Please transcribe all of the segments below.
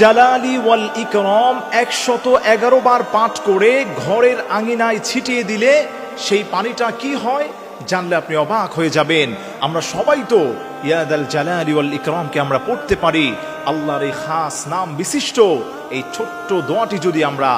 জালালি ওয়াল ইকরম, একশত এগারো বার পাঠ করে ঘরের আঙিনায় ছিটিয়ে দিলে সেই পানিটা কি হয়? জানলে আপনি অবাক হয়ে যাবেন। আমরা সবাই তো জালালি ওয়াল ইকরমকে আমরা পড়তে পারি। আল্লাহর এই খাস নাম বিশিষ্ট। এই ছোট্ট দোয়াটি যদি আমরা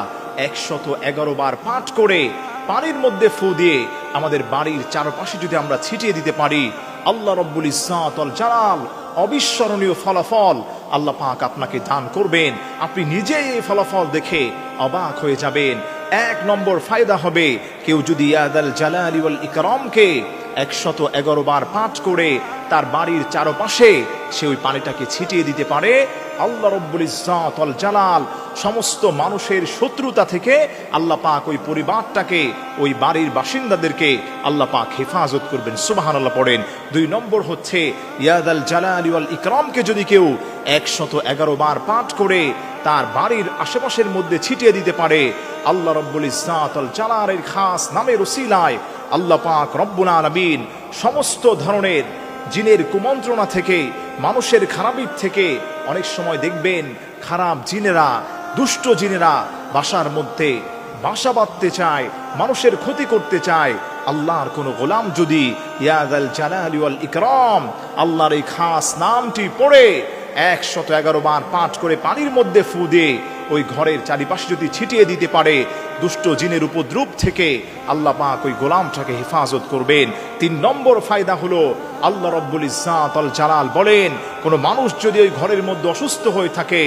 একশত এগারো বার পাঠ করে পানির মধ্যে ফু দিয়ে আমাদের বাড়ির চারপাশে যদি আমরা ছিটিয়ে দিতে পারি, আল্লাহ রব্বুল ইসাতল জালাল অবিস্মরণীয় ফলাফল আল্লাহ পাক আপনাকে দান করবেন। আপনি নিজে এই ফলাফল দেখে অবাক হয়ে যাবেন। এক নম্বর ফায়দা হবে, কেউ যদি ইয়াদাল জালালি ইকরামকে একশত এগারো বার পাঠ করে তার বাড়ির চারপাশে সে ওই পানিটাকে ছিটিয়ে দিতে পারে আল্লাহ রব্বুল ইজ্জাত অল জালাল সমস্ত মানুষের শত্রুতা থেকে আল্লাহ পাক ওই পরিবারটাকে, ওই বাড়ির বাসিন্দাদেরকে আল্লাহ পাক হেফাজত করবেন। সুবাহান আল্লাহ পড়েন। দুই নম্বর হচ্ছে ইয়াদাল জালালি ওয়াল ইকরামকে যদি কেউ একশত এগারো বার পাঠ করে তার বাড়ির আশেপাশের মধ্যে ছিটিয়ে দিতে পারে, আল্লাহ রব্বুল ইজ্জাত অল জালালের খাস নামের ওসিলায় আল্লাহ পাক রব্বুল আলামিন সমস্ত ধরনের জিনের কুমন্ত্রণা থেকে, মানুষের খারাপির থেকে অনেক সময় দেখবেন খারাপ জিনেরা, দুষ্ট জিনেরা বাসার মধ্যে বাসা বাঁধতে চায়, মানুষের ক্ষতি করতে চায়। আল্লাহর কোন গোলাম যদি ইয়াদ আল জালাল ইকরম, আল্লাহর এই খাস নামটি পড়ে একশত এগারো বার পাঠ করে পানির মধ্যে ফু দিয়ে ওই ঘরের চারিপাশে যদি ছিটিয়ে দিতে পারে, দুষ্ট জিনের উপদ্রুপ থেকে আল্লাহ পাক ওই গোলামটাকে হেফাজত করবেন। তিন নম্বর ফায়দা হলো, আল্লাহ রব্বুল ইসাত আল জালাল বলেন, কোনো মানুষ যদি ওই ঘরের মধ্যে অসুস্থ হয়ে থাকে,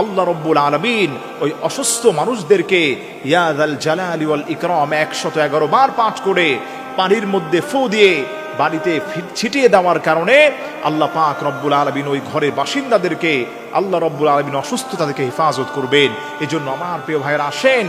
আল্লাহ রব্বুল আলমিন ওই অসুস্থ মানুষদেরকে ইয়াদ আল জালালি ইকরম একশত এগারো বার পাঠ করে পানির মধ্যে ফু দিয়ে বাড়িতে ছিটিয়ে দেওয়ার কারণে আল্লাহ পাক রব্বুল আলমিন ওই ঘরের বাসিন্দাদেরকে আল্লাহ রব্বুল আলমিন অসুস্থতা থেকে হেফাজত করবেন। এই জন্য আমার প্রিয় ভাইয়েরা, আসেন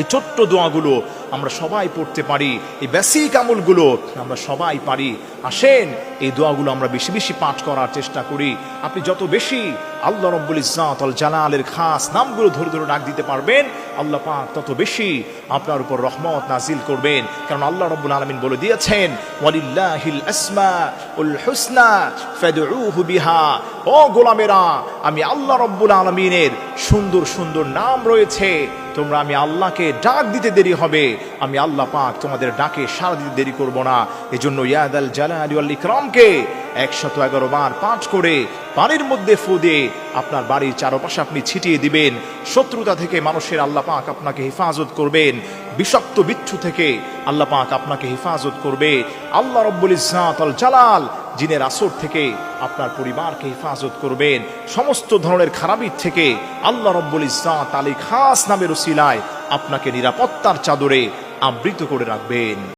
এই ছোট্ট দোয়াগুলো আমরা সবাই পড়তে পারি। এই বেসিক আমলগুলো আমরা সবাই পারি। আসেন, এই দোয়াগুলো আমরা বেশি বেশি পাঠ করার চেষ্টা করি। আপনি যত বেশি আল্লাহ রব্বুল ইজাত আল জালালের খাস নামগুলো ধরে ধরে ডাক দিতে পারবেন, আল্লাহ পাক তত বেশি আপনার উপর রহমত নাজিল করবেন। কারণ আল্লাহ রব্বুল আলমিন বলে দিয়েছেন, ওয়ালিল্লাহিল আসমা উল হুসনা ফাদউহু বিহা। ও গোলামেরা, আমি আল্লাহ রব্বুল আলমিনের সুন্দর সুন্দর নাম রয়েছে। তোমরা আমি আল্লাহকে ডাক দিতে দেরি হবে। আমি আল্লাহ পাক তোমাদের ডাকে সারা দিতে দেরি করব না। এজন্য ইয়াদ আল জালালি ওয়াল ইকরামকে একশত এগারো বার পাঠ করে পানির মধ্যে ফু দিয়ে আপনার বাড়ির চারপাশে আপনি ছিটিয়ে দিবেন। শত্রুতা থেকে মানুষের আল্লাহ পাক আপনাকে হেফাজত করবেন। বিষাক্ত বিচ্ছু থেকে আল্লাহ পাক আপনাকে হেফাজত করবে। আল্লাহ রব্বুল ইজাত আল জালাল জিনের আসর থেকে আপনার পরিবারকে হেফাজত করবেন। সমস্ত ধরনের খারাপির থেকে আল্লাহ রব্বুল ইজাত আলী খাস নামের উসিলায় আপনাকে নিরাপত্তার চাদরে আবৃত করে রাখবেন।